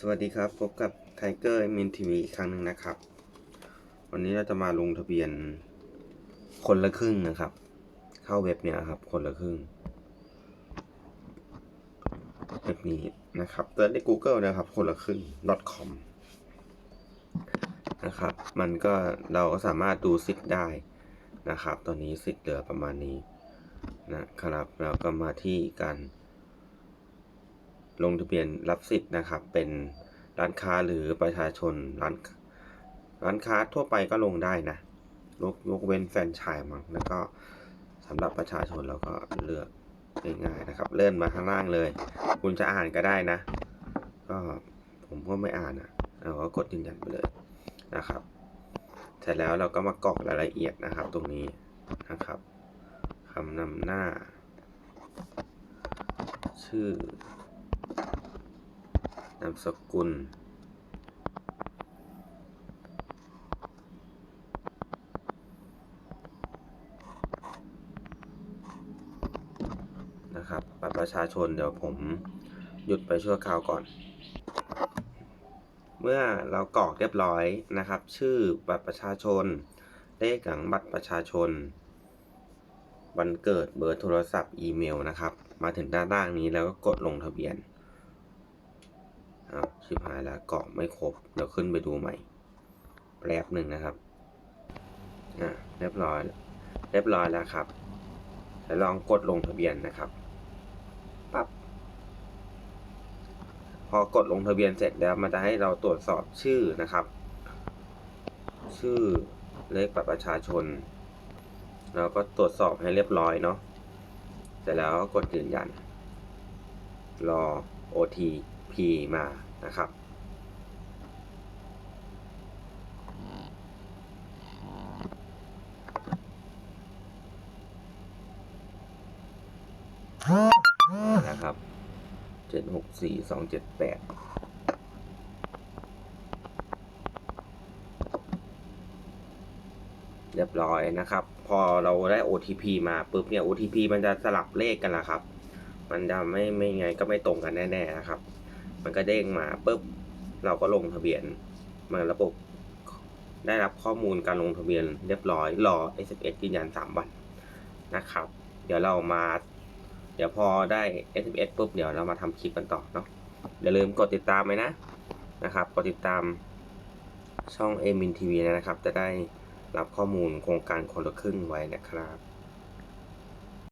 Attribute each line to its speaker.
Speaker 1: สวัสดีครับ พบกับไทเกอร์มินทีวีอีกครั้งหนึ่งนะครับ วันนี้เราจะมาลงทะเบียนคนละครึ่งนะครับ เข้าเว็บเนี่ยครับ คนละครึ่งเว็บนี้นะครับเติร์ใน Google นะครับ คนละครึ่ง .com นะครับ มันก็เราก็สามารถดูสิทธิ์ได้นะครับ ตอนนี้สิทธิ์เหลือประมาณนี้นะครับแล้วก็มาที่การ ลงทะเบียนรับสิทธิ์นะครับ เป็นร้านค้าหรือประชาชนร้านร้านค้าทั่วไปก็ลงได้นะยกยกเว้นแฟรนไชายมั้งแล้วก็สำหรับประชาชนเราก็เลือกง่ายๆนะครับ เลื่อนมาข้างล่างเลย คุณจะอ่านก็ได้นะ ก็ผมก็ไม่อ่านนะเราก็กดยืนยันไปเลยนะครับ เสร็จแล้วเราก็มากรอกรายละเอียดนะครับ ตรงนี้นะครับคำนำหน้า ชื่อ นามสกุล นะครับบัตรประชาชนเดี๋ยวผมหยุดไปชั่วคราวก่อน เมื่อเรากรอกเรียบร้อยนะครับ ชื่อบัตรประชาชน เลขหลังบัตรประชาชน วันเกิดเบอร์โทรศัพท์อีเมลนะครับ มาถึงด้านล่างนี้แล้วก็กดลงทะเบียน อาชิบหายแล้วกรอกไม่ครบ เดี๋ยวขึ้นไปดูใหม่ แป๊บหนึ่งนะครับ อะเรียบร้อย เรียบร้อยแล้วครับแล้วลองกดลงทะเบียนนะครับปั๊บ พอกดลงทะเบียนเสร็จแล้วมันจะให้เราตรวจสอบชื่อนะครับ ชื่อเลขบัตรประชาชน เราก็ตรวจสอบให้เรียบร้อยเนาะ เสร็จแล้วก็กดยืนยัน รอ ot P มานะครับ นะครับเจ็ดหกสี่สองเจ็ดแปดเรียบร้อยนะครับ พอเราได้ OTP มาปุ๊บเนี่ย OTP มันจะสลับเลขกันละครับ มันจะไม่ไม่ไงก็ไม่ตรงกันแน่ ๆ นะครับ มันก็เด้งมาปุ๊บเราก็ลงทะเบียนมาระบบได้รับข้อมูลการลงทะเบียนเรียบร้อยรอ SMS ยืนยัน 3 วันนะครับ เดี๋ยวเรามา เดี๋ยวพอได้ SMS ปุ๊บเดี๋ยวเรามาทำคลิปกันต่อเนาะอย่าลืมกดติดตามไว้นะนะครับกดติดตามช่องเอมินทีวีนะครับ จะได้รับข้อมูลโครงการคนละครึ่งไว้นะครับ